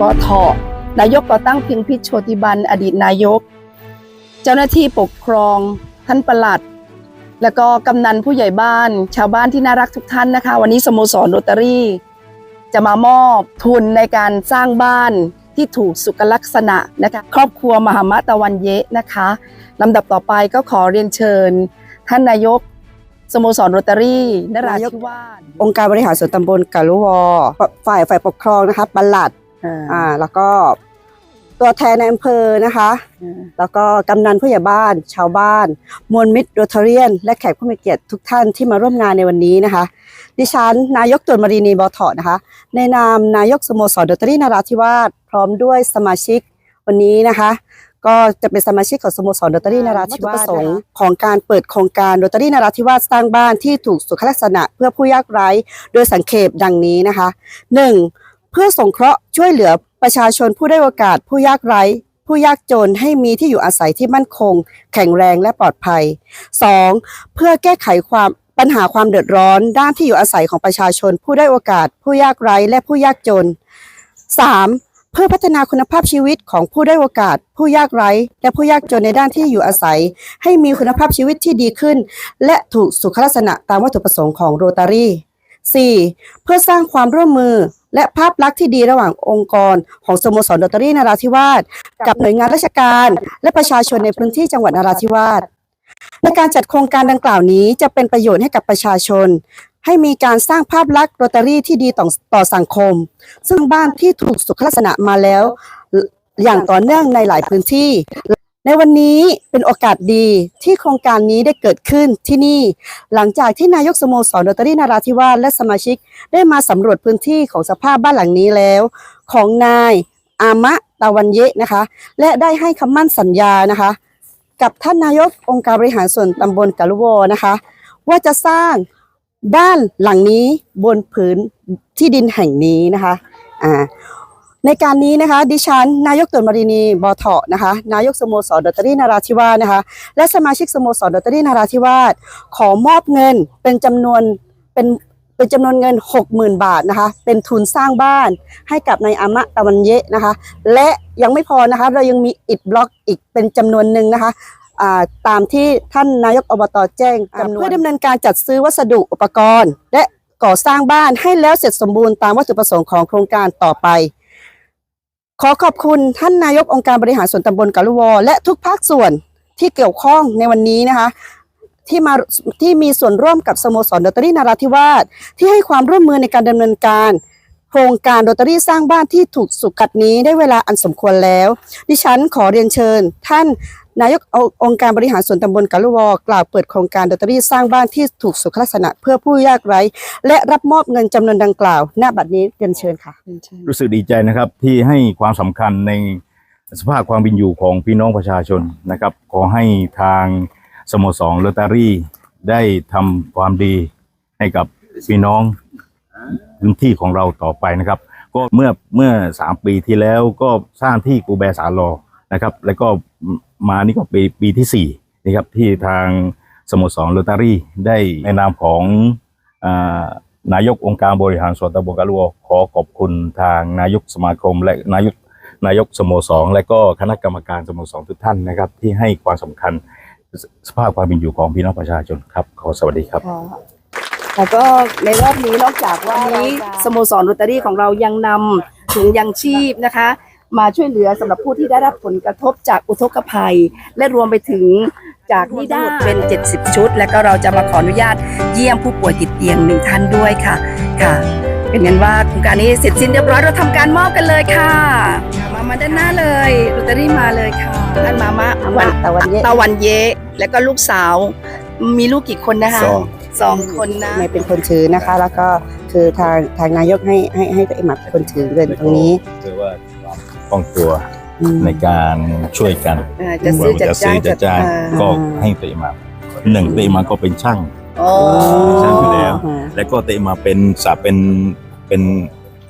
บอทอนายกก่อตั้งพียงพิชโชติบัน อดีตนายก เจ้าหน้าที่ปกครอง ท่านประหลัด แล้วก็กำนันผู้ใหญ่บ้าน ชาวบ้านที่น่ารักทุกท่านนะคะ วันนี้สโมสรโรตารี่ จะมามอบทุนในการสร้างบ้านที่ถูกสุขลักษณะนะคะครอบครัวมหามะตะวันเยะนะคะลำดับต่อไปก็ขอเรียนเชิญ ท่านนายกสโมสรโรตารี่นราธิวาสองค์การบริหารส่วนตำบลกาลุวอฝ่ายฝ่ายปกครองนะคะปลัด อ่า แล้วก็ตัวแทนในอำเภอนะคะ แล้วก็กำนันผู้ใหญ่บ้าน ชาวบ้าน มวลมิตรโรตาเรียน และแขกผู้มีเกียรติทุกท่านที่มาร่วมงานในวันนี้นะคะ ดิฉัน นายกตุลมารีนีบอทอนะคะ ในนามนายกสโมสรโรตารี่นราธิวาสพร้อมด้วยสมาชิกวันนี้นะคะ ก็จะเป็นสมาชิกของสโมสรโรตารี่นราธิวาสวัตถุประสงค์ของการเปิดโครงการโรตารี่นราธิวาสสร้างบ้านที่ถูกสุขลักษณะเพื่อผู้ยากไร้ โดยสังเขปดังนี้นะคะ 1. เพื่อสงเคราะห์ช่วยเหลือประชาชนผู้ได้โอกาส ผู้ยากไร้ ผู้ยากจนให้มีที่อยู่อาศัยที่มั่นคง แข็งแรงและปลอดภัย 2. เพื่อแก้ไขความปัญหาความเดือดร้อน ด้านที่อยู่อาศัยของประชาชน ผู้ได้โอกาส ผู้ยากไร้ และผู้ยากจน 3. เพื่อพัฒนาคุณภาพชีวิตของผู้ได้โอกาส ผู้ยากไร้ และผู้ยากจนในด้านที่อยู่อาศัย ให้มีคุณภาพชีวิตที่ดีขึ้น และถูกสุขลักษณะตามวัตถุประสงค์ของโรตารี่ 4. เพื่อสร้างความร่วมมือ และภาพลักษณ์ที่ดีระหว่างองค์กร ของสโมสรโรตารี่นราธิวาสกับหน่วยงานราชการ และประชาชนในพื้นที่จังหวัดนราธิวาสในการจัดโครงการดังกล่าวนี้จะเป็นประโยชน์ให้กับประชาชน ให้มีการสร้างภาพลักษณ์โรตารี่ที่ดีต่อต่อสังคม ซึ่งบ้านที่ถูกสุขลักษณะมาแล้ว อย่างต่อเนื่องในหลายพื้นที่ ในวันนี้เป็นโอกาสดีที่โครงการนี้ได้เกิดขึ้นที่นี่ หลังจากที่นายกสโมสรโรตารี่นาราธิวาสและสมาชิก ได้มาสำรวจพื้นที่ของสภาพบ้านหลังนี้แล้ว ของนายอามะตะวันเยะนะคะ และได้ให้คำมั่นสัญญานะคะ กับท่านนายกองค์การบริหารส่วนตำบลกะลุวอนะคะ ว่าจะสร้างบ้านหลังนี้บนผืนที่ดินแห่งนี้นะคะอ่า ในการนี้นะคะ ดิฉัน นายกตุลมารินีบอเถาะนะคะ นายกสโมสรดอตเตอรี่นาราธิวาสนะคะ และสมาชิกสโมสรดอตเตอรี่นาราธิวาสขอมอบเงินเป็นจำนวนเป็นเป็นจำนวนเงิน 60,000 บาทนะคะ เป็นทุนสร้างบ้านให้กับนายอามะตะวันเยะนะคะ และยังไม่พอนะคะ เรายังมีอิฐบล็อกอีกเป็นจำนวนหนึ่งนะคะอ่าตามที่ท่านนายกอบตแจ้งจำนวนเพื่อดำเนินการจัดซื้อวัสดุอุปกรณ์ และก่อสร้างบ้านให้แล้วเสร็จสมบูรณ์ตามวัตถุประสงค์ของโครงการต่อไป ขอขอบคุณท่านนายกองค์การบริหารส่วนตำบลกาลุวอและทุกภาคส่วนที่เกี่ยวข้องในวันนี้นะคะ ที่มาที่มีส่วนร่วมกับสโมสรโรตอรี่นาราธิวาสที่ให้ความร่วมมือในการดำเนินการ โครงการโรตอรี่สร้างบ้านที่ถูกสุกัดนี้ได้เวลาอันสมควรแล้ว ดิฉันขอเรียนเชิญ ท่าน นายกองค์การบริหารส่วนตำบลกาลุวอกล่าวเปิดโครงการโรตารี่สร้างบ้านที่ถูกสุขลักษณะเพื่อผู้ยากไร้ และรับมอบเงินจำนวนดังกล่าวณบัดนี้เรียนเชิญค่ะ รู้สึกดีใจนะครับที่ให้ความสำคัญในสภาพความเป็นอยู่ของพี่น้องประชาชนนะครับขอให้ทางสโมสรโรตารี่ได้ทำความดีให้กับพี่น้องพื้นที่ของเราต่อไปนะครับ ก็เมื่อเมื่อสามปีที่แล้วก็สร้างที่กูแบสาลอ นะครับ แล้วก็มานี่ก็ปีปีที่สี่นะครับ ที่ทางสโมสรโรตารี่ได้ในนามของอ่านายกองค์การบริหารส่วนตำบลกะลัวขอขอบคุณทางนายกสมาคม และนายกนายกสโมสรและก็คณะกรรมการสโมสรทุกท่านนะครับ ที่ให้ความสำคัญสสภาพความเป็นอยู่ของพี่น้องประชาชนครับ ขอสวัสดีครับค่ะแล้วก็ในรอบนี้นอกจากว่านี้สโมสรโรตารี่ของเรายังนำถุงยังชีพนะคะ มาช่วยเหลือสำหรับผู้ที่ได้รับผลกระทบจากอุทกภัย และรวมไปถึงจากนิด้าเป็น 70 ชุด และก็เราจะมาขออนุญาตเยี่ยมผู้ป่วยติดเตียงหนึ่งท่านด้วยค่ะค่ะ เป็นงั้นว่าโครงการนี้เสร็จสิ้นเรียบร้อยเราทำการมอบกันเลยค่ะ มามาด้านหน้าเลยโรตารี่มาเลยค่ะท่านมามะอามะตะวันเยะ ตะวันเยะแล้วก็ลูกสาว มีลูกกี่คนนะคะสอง สองคนนะไม่เป็นคนถือนะคะ แล้วก็คือทางทางนายกให้ให้ให้ตัวเองมาเป็นคนถือเงินตรงนี้เพื่อว่า ความคล่องตัวอืม ในการช่วยกันเอ่อจะซื้อว่าจัดจะซื้จ้าองจัดจ้างเอ่อก็ให้เตะมาหนึ่งเตะมาก็เป็นช่างโอ้ใช่อยู่แล้ว แล้วก็เตะมาเป็นสาเป็นเป็น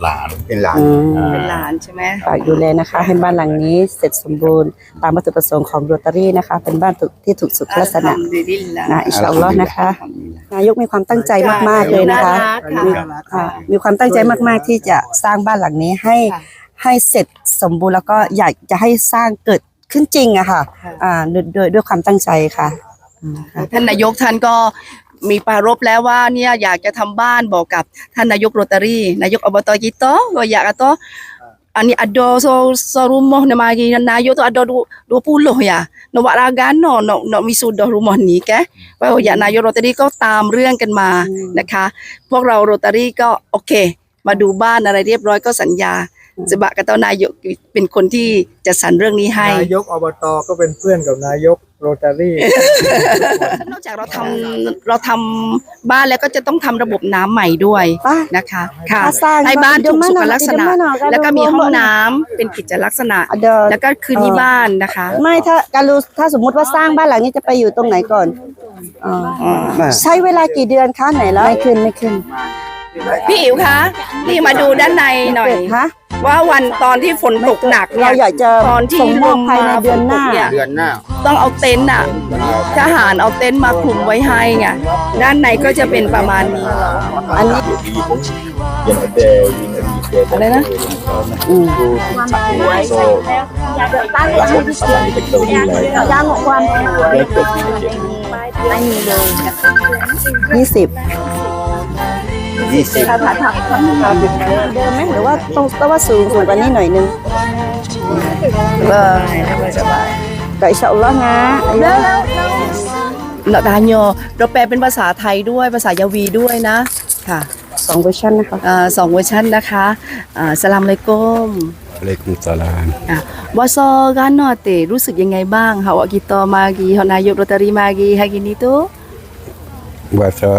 หลานเป็นหลาน อืมอ่าเป็นหลานใช่ไหม ฝากดูแลนะคะ ให้บ้านหลังนี้เสร็จสมบูรณ์ ตามวัตถุประสงค์ของโรตารี่นะคะ เป็นบ้านที่ถูกสุขลักษณะอัลฮัมดุลิลลาห์นะอินชาอัลลอฮ์นะคะ นายกมีความตั้งใจมากๆเลยนะคะ น่ารักมีค่ะ อ่ามีความตั้งใจมากๆที่จะสร้างบ้านหลังนี้ให้ ให้เสร็จสมบูรณ์แล้วก็อยากจะให้สร้างเกิดขึ้นจริงอะค่ะอ่าโดยโดยด้วยความตั้งใจค่ะ ท่านนายกท่านก็มีปรารภแล้วว่าเนี่ยอยากจะทำบ้านบอกกับท่านนายกโรตารีนายกอบตกิโตก็อยาก atau ani ada so so rumah nama lagi nayuk tu ada du- 20 ya nak buat ragano nak nak misudah rumah ni ke ว่าอยากนายกโรตารีก็ตามเรื่องกันมาอืมนะคะ พวกเราโรตารีก็โอเค มาดูบ้านอะไรเรียบร้อยก็สัญญา จะบะกับเต้านายกเป็นคนที่จัดสรรเรื่องนี้ให้ นายกอบตก็เป็นเพื่อนกับนายกโรตารี่ นอกจากเราทำเราทำบ้านแล้วก็จะต้องทำระบบน้ำใหม่ด้วยป้านะคะ ค่ะถ้าสร้างให้บ้านถูกสุขลักษณะเดี๋ยวมาหน่อยแล้วก็มีห้องน้ำเป็นกิจลักษณะอะเดี๋ยวแล้วก็คืนที่บ้านนะคะ ไม่ถ้าการรู้ถ้าสมมุติว่าสร้างบ้านหลังนี้จะไปอยู่ตรงไหนก่อนอ่าใช้เวลากี่เดือนคะไหนแล้วไม่ขึ้นไม่ขึ้น พี่อิ๋วคะนี่มาดูด้านในหน่อยฮะว่าวันตอนที่ฝนตกหนักเนี่เรายอยากจะตอนที่ส่งมอบภายในเดือนหน้าลมมาฝตกยเดือนหน้าต้องเอาเต็นท์อะทหารเอาเต็นท์มาคลุมไว้ให้ไงด้านในก็จะเป็นประมาณนี้ อันนี้ อะไรนะอืม So, ย่างความ ยี่สิบ ยี่สิบถ้าถ้าถ้าทำเดิมไหมหรือว่าต้องต้องว่าสูงสูงกว่านี้หน่อยนึงเออแต่อินชาอัลลอฮ์นะแล้วเนาะดานโยเราแปลเป็นภาษาไทยด้วยภาษายาวีด้วยนะ ค่ะสองเวอร์ชันนะคะอ่าสองเวอร์ชันนะคะอ่าสลามเลยกุม Waalaikumsalam. อะวาซอกันเนาะเตรู้สึกยังไงบ้างฮาวะกิโตมากีฮานายกโรตารีมากีฮากินิตุ Bahasa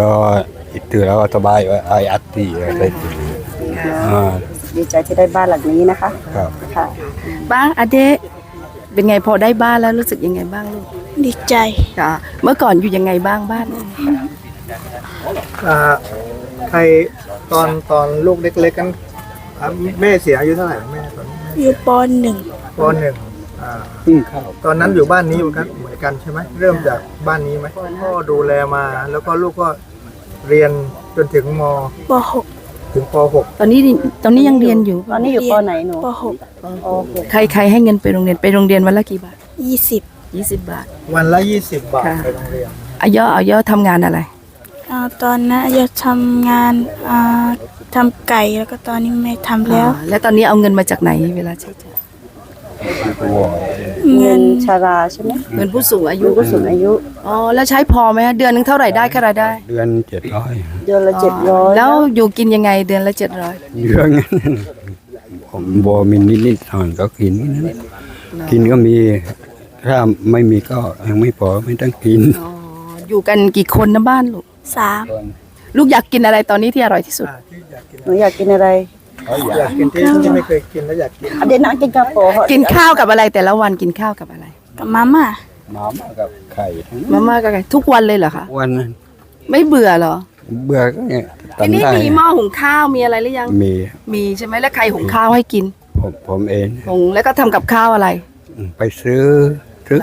itulah kata baik ai hati kata itu. Ha, ดีใจที่ได้บ้านหลังนี้นะคะครับ ค่ะ บ้างอเดะเป็นไงพอได้บ้านแล้วรู้สึกยังไงบ้างลูกดีใจ ค่ะ เมื่อก่อนอยู่ยังไงบ้างบ้าน อ่าใครตอนตอนลูกเล็กๆกันอ่าแม่เสียอายุเท่าไหร่แม่ตอนนี้อยู่ปหนึ่งปหนึ่งอ่า ตอนนั้นอยู่บ้านนี้เหมือนกันเหมือนกันใช่ไหมเริ่มจากบ้านนี้ไหมพ่อดูแลมาแล้วก็ลูกก็ เรียนจนถึงมปหกถึงปหกตอนนี้ตอนนี้ยังเรียนอยู่ตอนนี้อยู่ปไหนหนูปหกโอ้โหใครใครให้เงินไปโรงเรียนไปโรงเรียนวันละกี่บาทยี่สิบ20 บาท วันละยี่สิบบาทค่ะ ไปโรงเรียนอายออายอทำงานอะไร อ่าตอนนั้นอยากทำงานอ่าทำไก่แล้วก็ตอนนี้ไม่ทำแล้วอ่าแล้วตอนนี้เอาเงินมาจากไหนเวลาใช้จ่าย เงิเงินนชาราใช่ไหมเงินผู้สูงอายุผู้สูงอายุอ๋อแล้วใช้พอไหมเดือนหนึงเท่าไหร่ได้ค่ารายได้เดือนเจ็ดร้อยเดือนละเจ็ดร้อยแล้วอยู่กินยังไงเดือนละเจ็ดร้อยเดือนนั้นผมบอมีนิดๆหน่อยก็กินนะกินก็มี ถ้าไม่มีก็ยังไม่พอไม่ต้องกิน อ๋ออยู่กันกี่คนนะบ้านลูกสามลูกอยากกินอะไรตอนนี้ที่อร่อยที่สุดอ่าที่อยากกินหนูอยากกินอะไร อยากกินที่ที่ไม่เคยกินแล้วอยากกินอะเดนนะกินกาโฟกินข้าวกับอะไรแต่ละวันกินข้าวกับอะไร กับมาม่ามาม่ากับไข่ทั้งมาม่ากับอะไรทุกวันเลยเหรอคะวันนั้นไม่เบื่อเหรอเบื่อก็เนี่ยทีนี้ทำได้มีหม้อหุงข้าวมีอะไรหรือยัง มีมีใช่ไหมแล้วใครหุงข้าวให้กินผมผมเองหุงแล้วก็ทำกับข้าวอะไร ไปซื้อซื้อ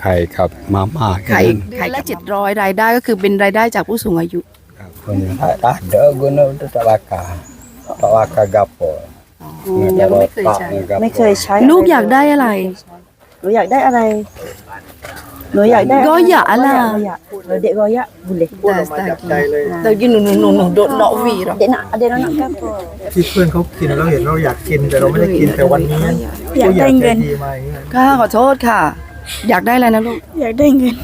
ไข่กับมาม่าแค่ไข่นั้นไข่ละเจ็ดร้อยรายได้ก็คือเป็นรายได้จากผู้สูงอายุ Punya ada guna untuk tak bakar. Tak bakar gapo. ยังไม่เคยใช้ไม่เคยใช้ลูกอยากได้อะไรหนูอยากได้อะไรหนูอยากได้ก็อยากอะไรก็อยากเด็กก็อยากบุเล่พูดออกมาจากใจเลยแต่กินหนูหนูหนูหนูโดดเนาะวีหรอเดนนะอะเดนนะกาโฟที่เพื่อนเขากินเราเห็นเราอยากกินแต่เราไม่ได้กินแต่วันนี้อยากได้เงินผู้ใหญ่ใจดีมาอย่างนี้ค่ะขอโทษค่ะ อยากได้อะไรนะลูกอยากได้เงิน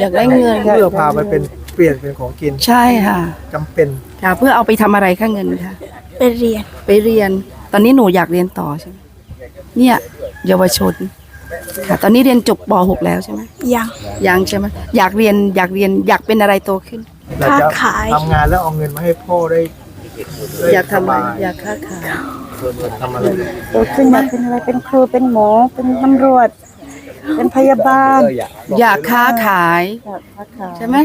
อยากได้เงินเพื่อพาไปเป็นเปลี่ยนเป็นของกินใช่ค่ะจำเป็นค่ะเพื่อเอาไปทำอะไรค่าเงินค่ะ ไปเรียน ไปเรียน ตอนนี้หนูอยากเรียนต่อใช่ไหมเนี่ย เยาวชน ค่ะ ตอนนี้เรียนจบป .6 แล้วใช่ไหมยังยังใช่ไหไหมอยากเรียนอยากเรียนอยากเป็นอะไรโตขึ้นอยากจะค้าขาย ทำงานแล้วเอาเงินมาให้พ่อได้ได้อยากทำอะไรสบายอยากค้าขายทำอะไรโตขึ้นอยากเป็นอะไรเป็นครูเป็นหมอเป็นตำรวจ เป็นพยาบาลอยากค้าขายอยากค้าขายใช่ไหม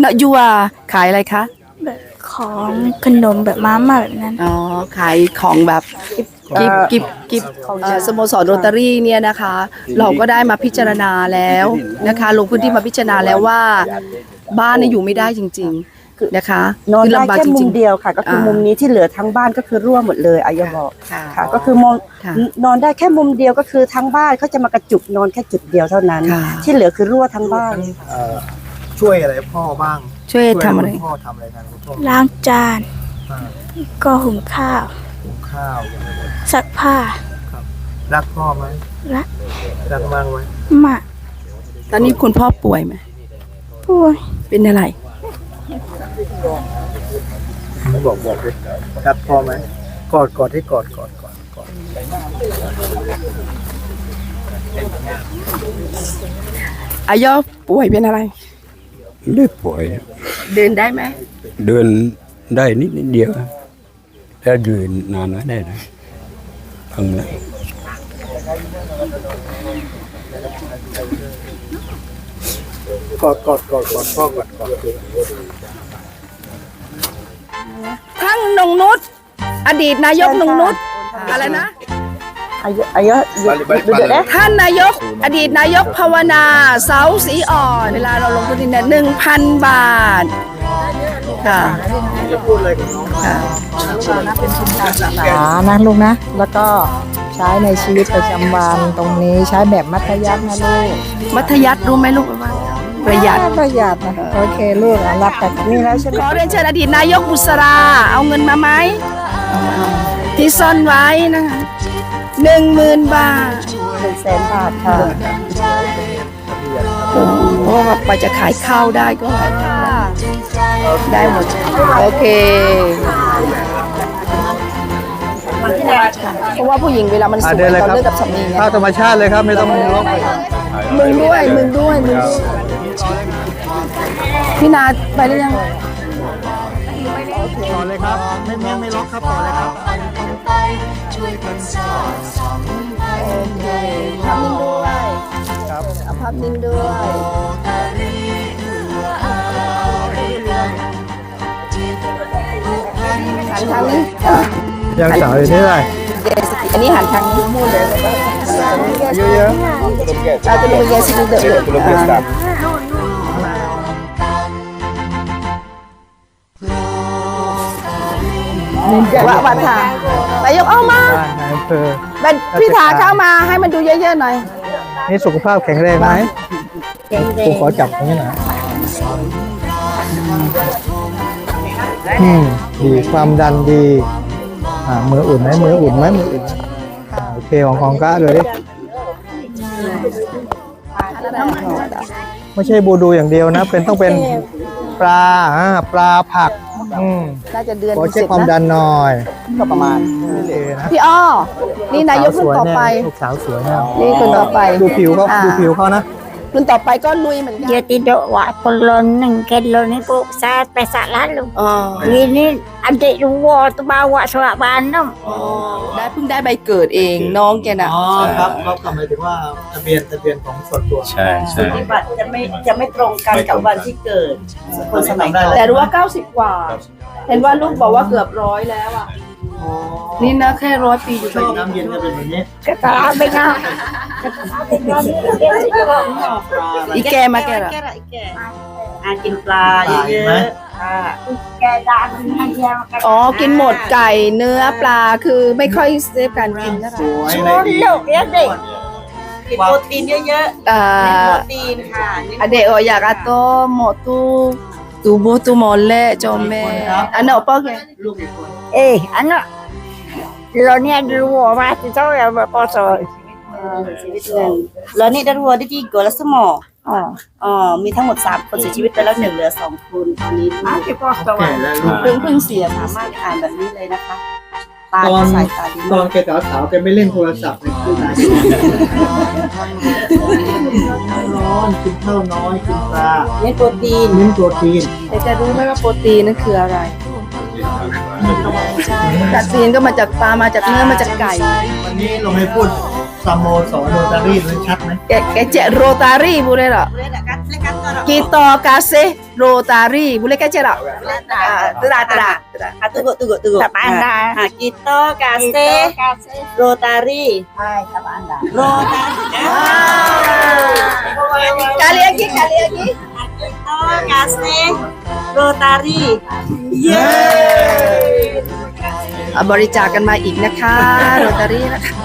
เนอะยูอาขายอะไรคะแบบ ของขนมแบบมาม่าแบบนั้น อ๋อขายของแบบกิบกิบกิบเอ่อสโมสรโรตารี่เนี่ยนะคะ เราก็ได้มาพิจารณาแล้วนะคะลงพื้นที่มาพิจารณาแล้วว่า บ้านเนี่ยอยู่ไม่ได้จริง ๆนะคะนอนคือได้ลำบากแค่จมุริมง เดียวค่ะ ก็คืออา มุมนี้ที่เหลือทั้งบ้านก็คือรั่วหมดเลยอายาบอกๆค่ะ ค่ะ ก็คือมองค่ะนอนได้แค่มุมเดียวก็คือทั้งบ้านเขาจะมากระจุกนอนแค่จุดเดียวเท่านั้น ค่ะ ที่เหลือคือรั่วทั้งบ้าน เอ่อช่วยอะไรพ่อบ้าง ช่วยทำอะไร คุณพ่อทำอะไรกันคุณพ่อล้างจาน อ่าก็หุงข้าว หุงข้าวซักผ้ารักพ่อไหมรักรักมากไหมมากตอนนี้คุณพ่อป่วยไหมป่วยเป็นอะไร บอกบอกดิรักพ่อไหมกอดกอดให้กอดกอดกอดกอดอายอป่วยเป็นอะไร ไม่ได้ป่วย เดินได้ไหมเดินได้นิดนิดเดียวถ้ายืนนานไม่ได้นะพังแล้วกอดกอดกอดกอดพ่อกอดกอดทั้งนงนุชอดีตนายกนงนุชอะไรนะ อายุอายุเดือดได้ท่านนายก อดีตนายกภาวนา เสาสีอ่อน เวลาเราลงทุนเนี่ยหนึ่งพันบาท ค่ะจะพูดอะไรกับน้องค่ะหานะลูกนะ แล้วก็ใช้ในชีวิตประจำวันตรงนี้ใช้แบบมัธยัสถ์นะลูก มัธยัติรู้ไหมลูกว่าประหยัดประหยัดนะโอเคลูกอะรับแต่นี่แล้วใช่ไหมขอเรียนเชิญอดีตนายกบุษรา เอาเงินมาไหมเอามาที่ซ่อนไว้นะคะ หนึ่งหมื่นบาทหนึ่งแสนบาทค่ะเพราะว่าไปจะขายข้าวได้ก็ได้หมด โอเคเพราะว่าผู้หญิงเวลามันสวยตอนเลิกกับสามีไงข้าวธรรมชาติเลยครับไม่ต้องมีร้องไปมึงด้วยมึงด้วยมึงด้วยพี่นาไปหรือยัง ต่อเลยครับ ไม่ไม่ไม่ล็อกครับต่อเลยครับภาพนิ่งด้วยครับเอาภาพนิ่งด้วยหันทางนี้อะยังสาวอยู่ที่ไหนเยสติอันนี้หันทางนี้พูดเลยว่าอายุเยอะอาจจะเป็นเยสติเดอร์ ว่าว่าทางนายกเอามาบ้านนายอำเภอเป็นพี่ถาเข้ามาให้มันดูเยอะๆหน่อย นี่สุขภาพแข็งแรงไหมผมขอจับตรงนี้หน่อยอืมดีความดันดีอ่ามืออุ่นไหมมืออุ่นไหมมืออุ่นอ่าโอเคของของก้าเลยดิไม่ใช่บูดูอย่างเดียวนะ เป็นต้องเป็นปลาอ่าปลาผัก อืมน่าจะเดือนขอเสเช็คร็จความนะดันหน่อยก็ประมาณโอเคนะพี่อ้อนี่นายกรุ่นต่อไป ลูกสาวสวยเนี่ยนี่คนต่อไปดูผิวเขาอ่า ดูผิวเขานะ รุ่นต่อไปก็ลุยเหมือนกัน Dia tidak buat pelon neng kelon ni pun saya pesak lalu. อ๋อ Ini adik dua tu bawa surat bandung. ได้เพิ่งได้ใบเกิดเองน้องแกน่ะ อ๋อครับเขาหมายถึงว่าทะเบียนทะเบียนของส่วนตัว ใช่ใช่บัตรจะไม่จะไม่ตรงกันกับวันที่เกิดคนสมัยก่อน แต่รู้ว่า 90 กว่า เห็นว่าลูกบอกว่าเกือบร้อยแล้วอะ นี่นะแค่ร้อยปีอยู่ชอบน้ำเย็นก็เป็นแบบนี้ Kata abang อีแกมาแกเหรออากินปลาเยอะๆค่ะอ๋อ กินหมดไก่เนื้อปลาคือไม่ค่อยเซฟการกินนะคะสวยในดี Luk ya dek. กินโปรตีนเยอะอ่าๆโปรตีนค่ะนี่ Adik oh ya kata mau tu tubuh tu molek comel. Anak apa ke? ลูกอีกคน Eh, anak. Lo ni ada dua mati tahu ya berposo. ชีวิตหนึ่งแล้วนี่ได้รัวได้ที่กและสมอง Oh. อ๋อมีทั้งหมดสามคนเสียชีวิตไปแล้วหนึ่งเหลือสองคนตอนนี้ลูก Mati poso. แก่แล้วลูกเพิ่งเพิ่งเสียสามารถอ่านแบบนี้เลยนะคะ ตาตอนสายตาดีตอมานกแกสาวๆแกไม่เล่นโทรศัพท์เลยคือไหนร้อนกินข้าวน้อยกินปลาเน้นโปรตีนเน้นโปรตีนแต่จะรู้ไหมว่าโปรตีนนั่นคืออะไรจาก ตีนก็มาจากปลามาจากเนื้อมาจากไก่ วันนี้เราไม่พูดสโมสรโรตารี่มันชัดไหมแกแกเจโรตารี่บุเลยเหรอกีตอกาเซโรตารี่บุเลยแกเจเหรออ่าตราตราอะตุกตุกตุก Tak pandai. อะกิโตกาเซโรตารี่ Hai, tak pandai. โรตารี่ kali lagi kali lagi กิโตก บริจาคกันมาอีกนะคะโรตารี่นะคะ